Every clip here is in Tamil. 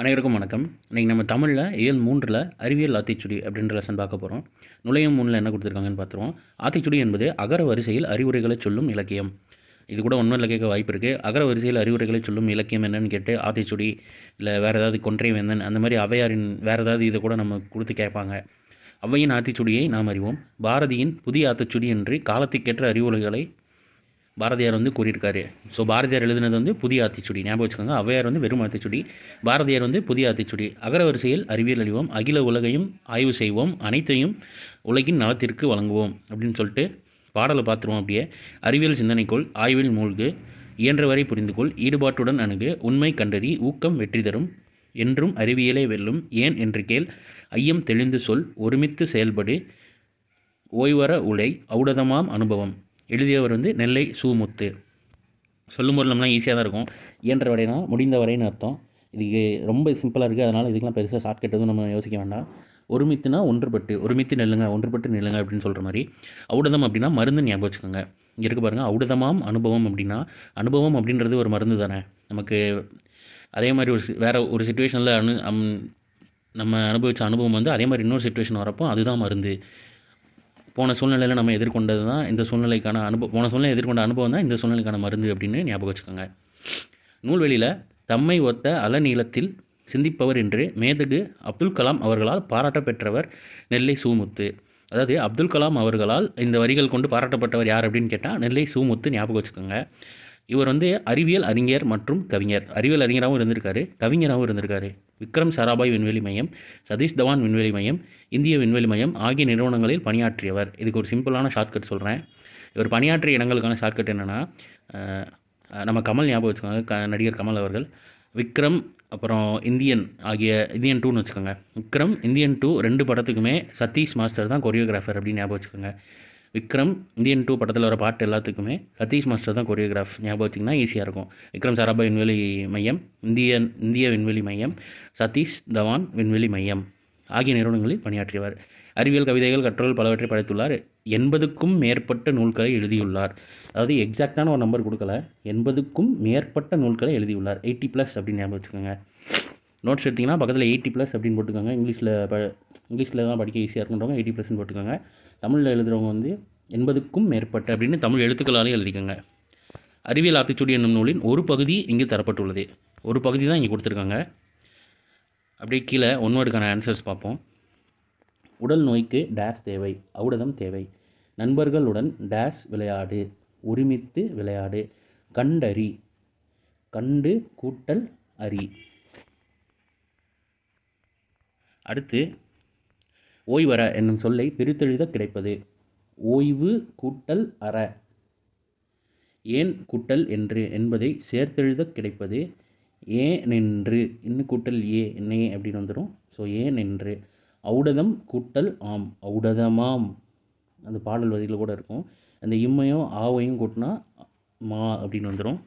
அனைவருக்கும் வணக்கம். இன்றைக்கி நம்ம தமிழில் இயல் மூன்றில் அறிவியல் ஆத்திச்சுடி அப்படின்ற லெசன் பார்க்க போகிறோம் நுழையும் மூணில் என்ன கொடுத்துருக்காங்கன்னு பார்த்துருவோம். ஆத்திச்சுடி என்பது அகர வரிசையில் அறிவுரைகளை சொல்லும் இலக்கியம். இது கூட ஒன்றும் கேட்க வாய்ப்பு இருக்குது அகர வரிசையில் அறிவுரைகளை சொல்லும் இலக்கியம் என்னன்னு கேட்டு ஆத்திச்சுடி இல்லை வேறு ஏதாவது கொன்றை வேந்தன் அந்த மாதிரி அவையாரின் வேறு ஏதாவது இதை கூட நம்ம கொடுத்து கேட்பாங்க. ஔவையின் ஆத்திச்சுடியை நாம் அறிவோம். பாரதியின் புதிய ஆத்திச்சுடி என்று காலத்துக்கேற்ற அறிவுரைகளை பாரதியார் வந்து கூறியிருக்காரு. ஸோ பாரதியார் எழுதினது வந்து புதிய ஆத்திச்சுடி. ஞாபகம் வச்சுக்கோங்க ஔவையார் வந்து வெறும் ஆத்திச்சுடி. பாரதியார் வந்து புதிய ஆத்திச்சுடி. அகரவரிசையில் அறிவியல் அறிவோம் அகில உலகையும் ஆய்வு செய்வோம் அனைத்தையும் உலகின் நலத்திற்கு வழங்குவோம் அப்படின்னு சொல்லிட்டு பாடலை பார்த்துருவோம் அப்படியே. அறிவியல் சிந்தனைக்குள் ஆய்வில் மூழ்கு இயன்றவரை புரிந்துகொள் ஈடுபாட்டுடன் அணுகு உண்மை கண்டறி ஊக்கம் வெற்றி தரும் என்றும் அறிவியலே வெல்லும் ஏன் என்று கேள் ஐயம் தெளிந்து சொல் ஒருமித்து செயல்படு ஓய்வர உலை ஔடதமாம் அனுபவம். எழுதியவர் வந்து நெல்லை சூமுத்து. சொல்லும் பொருளம்லாம் ஈஸியாக தான் இருக்கும். இயன்ற வரைனா முடிந்த வரைன்னு அர்த்தம். இதுக்கு ரொம்ப சிம்பிளாக இருக்குது அதனால் இதுக்கெலாம் பெருசாக ஷார்ட்கட் எதுவும் நம்ம யோசிக்க வேண்டாம். ஒருமித்துனா ஒன்றுபட்டு ஒருமித்து நெல்லுங்க ஒன்றுபட்டு நெல்லுங்க அப்படின்னு சொல்கிற மாதிரி. அவுடதம் அப்படின்னா மருந்து ஞாபகம் வச்சுக்கோங்க. இங்கே இருக்கு பாருங்கள் அவுடதமாம் அனுபவம் அப்படின்னா அனுபவம் அப்படின்றது ஒரு மருந்து தானே. நமக்கு அதே மாதிரி ஒரு வேறு ஒரு சுச்சுவேஷனில் அனு நம்ம அனுபவித்த அனுபவம் வந்து அதே மாதிரி இன்னொரு சுச்சுவேஷன் வரப்போ அதுதான் மருந்து. போன சூழ்நிலையில் நம்ம எதிர்கொண்டது தான் இந்த சூழ்நிலைக்கான அனுபவம் போன சூழ்நிலை எதிர்கொண்ட அனுபவம் தான் இந்த சூழ்நிலைக்கான மருந்து அப்படின்னு ஞாபகம் வச்சுக்கோங்க. நூல்வெளியில் தம்மை ஒத்த அலநீளத்தில் சிந்திப்பவர் என்று மேதகு அப்துல் கலாம் அவர்களால் பாராட்ட பெற்றவர் நெல்லை சூமுத்து. அதாவது அப்துல் கலாம் அவர்களால் இந்த வரிகள் கொண்டு பாராட்டப்பட்டவர் யார் அப்படின்னு கேட்டால் நெல்லை சூமுத்து ஞாபகம் வச்சுக்கோங்க. இவர் வந்து அறிவியல் அறிஞர் மற்றும் கவிஞர். அறிவியல் அறிஞராகவும் இருந்திருக்காரு கவிஞராகவும் இருந்திருக்காரு. விக்ரம் சாராபாய் விண்வெளி மையம் சதீஷ் தவான் விண்வெளி மையம் இந்திய விண்வெளி மையம் ஆகிய நிறுவனங்களில் பணியாற்றியவர். இதுக்கு ஒரு சிம்பிளான ஷார்ட்கட் சொல்கிறேன் இவர் பணியாற்றிய இடங்களுக்கான ஷார்ட்கட் என்னென்னா நம்ம கமல் ஞாபகம் வச்சுக்கோங்க க நடிகர் கமல் அவர்கள். விக்ரம் அப்புறம் இந்தியன் ஆகிய இந்தியன் டூன்னு வச்சுக்கோங்க. விக்ரம் இந்தியன் டூ ரெண்டு படத்துக்குமே சதீஷ் மாஸ்டர் தான் கொரியோகிராஃபர் அப்படின்னு ஞாபகம் வச்சுக்கோங்க. விக்ரம் இந்தியன் டூ படத்தில் வர பாட்டு எல்லாத்துக்குமே சதீஷ் மாஸ்டர் தான் கொரியோகிராஃப் ஞாபகம் வச்சிங்கன்னா ஈஸியாக இருக்கும். விக்ரம் சாராபாய் விண்வெளி மையம் இந்தியன் இந்திய விண்வெளி மையம் சதீஷ் தவான் விண்வெளி மையம் ஆகிய நிறுவனங்களில் பணியாற்றியவர். அறிவியல் கவிதைகள் கற்றல் பலவற்றை படைத்துள்ளார். எண்பதுக்கும் மேற்பட்ட நூல்களை எழுதியுள்ளார். அதாவது எக்ஸாக்டான ஒரு நம்பர் கொடுக்கல. எண்பதுக்கும் மேற்பட்ட நூல்களை எழுதியுள்ளார். எயிட்டி ப்ளஸ் அப்படின்னு ஞாபகம் வச்சுக்கோங்க. நோட்ஸ் எடுத்திங்கன்னா பக்கத்தில் எயிட்டி ப்ளஸ் அப்படின்னு போட்டுக்கோங்க இங்கிலீஷில் ப இங்கிலீஷில் தான் படிக்க ஈஸியாக இருக்குன்றவங்க எயிட்டி ப்ளஸ்ன்னு போட்டுக்கோங்க தமிழில் எழுதுகிறவங்க வந்து எண்பதுக்கும் மேற்பட்ட அப்படின்னு தமிழ் எழுத்துக்களாலே எழுதிக்கோங்க. அறிவியல் ஆத்திச்சூடி என்னும் நூலின் ஒரு பகுதி இங்கே தரப்பட்டுள்ளது. ஒரு பகுதி தான் இங்கே கொடுத்துருக்காங்க. அப்படியே கீழே ஒன் ஆன்சர்ஸ் பார்ப்போம். உடல் நோய்க்கு டேஸ் தேவை. ஔடதம் தேவை. நண்பர்களுடன் டேஸ் விளையாடு. ஒருமித்து விளையாடு. கண்டறி. கண்டு கூட்டல் அறி. அடுத்து ஓய்வற என்னும் சொல்லை பிரித்தெழுத கிடைப்பது. ஓய்வு கூட்டல் அற. ஏன் கூட்டல் என்று என்பதை சேர்த்தெழுத கிடைப்பது. ஏனென்று. இன்னும் கூட்டல் ஏ நே அப்படின்னு வந்துடும் ஸோ ஏனென்று. ஔடதம் கூட்டல் ஆம். ஔடதமாம். அந்த பாடல் வரியில் கூட இருக்கும். அந்த இம்மையும் ஆவையும் கூட்டினா மா அப்படின்னு வந்துடும்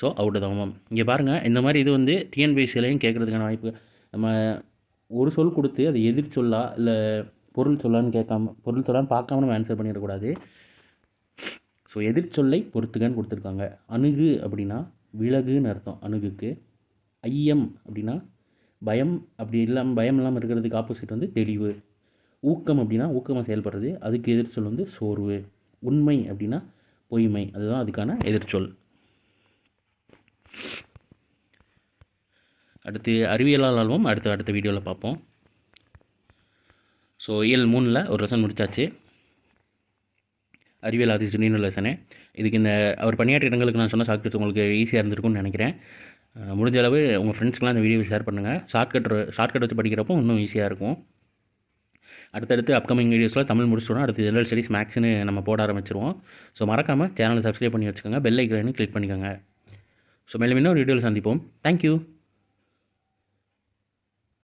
ஸோ ஔடதமாம். இங்கே பாருங்கள் இந்த மாதிரி இது வந்து டிஎன்பிஎஸ்சிலையும் கேட்குறதுக்கான வாய்ப்பு. நம்ம ஒரு சொல் கொடுத்து அது எதிர் சொல்லா இல்லை பொருள் சொல்லான்னு கேட்காம பொருள் சொல்லான்னு பார்க்காம நம்ம ஆன்சர் பண்ணிடக்கூடாது. ஸோ எதிர்ச்சொல்லை பொறுத்துக்கன்னு கொடுத்துருக்காங்க. அணுகு அப்படின்னா விலகுன்னு அர்த்தம் அணுகுக்கு. ஐயம் அப்படின்னா பயம் அப்படி இல்லாமல் பயம் இல்லாமல் இருக்கிறதுக்கு ஆப்போசிட் வந்து தெளிவு. ஊக்கம் அப்படின்னா ஊக்கமாக செயல்படுறது அதுக்கு எதிர்ச்சொல் வந்து சோர்வு. உண்மை அப்படின்னா பொய்மை அதுதான் அதுக்கான எதிர்ச்சொல் அடுத்து அறிவியலால் ஆல்பம் அடுத்த அடுத்த வீடியோவில் பார்ப்போம். ஸோ இயல் மூணில் ஒரு லெசன் முடித்தாச்சு அறிவியல் ஆதிச்சுனின்னு லெசனு இதுக்கு இந்த அவர் பணியாற்ற இடங்களுக்கு நான் சொன்ன ஷார்ட்கட்ஸ் உங்களுக்கு ஈஸியாக இருந்திருக்கும்னு நினைக்கிறேன். முடிஞ்ச அளவு உங்கள் ஃப்ரெண்ட்ஸ்க்கெலாம் இந்த வீடியோவை ஷேர் பண்ணுங்கள் ஷார்ட்கட் ஷார்ட்கட் வச்சு படிக்கிறப்போ இன்னும் ஈஸியாக இருக்கும். அடுத்தடுத்து அப்கமிங் வீடியோஸில் தமிழ் முடிச்சுடுவோம். அடுத்து ஜெனரல் ஸ்டடிஸ் மேக்ஸ்னு நம்ம போட ஆரம்பிச்சிருவோம். ஸோ மறக்காமல் சேனலை சப்ஸ்கிரைப் பண்ணி வச்சுக்கோங்க. பெல் ஐக்கனை கிளிக் பண்ணிக்கோங்க. ஸோ மேலும் இன்னொரு வீடியோவில் சந்திப்போம். தேங்க்யூ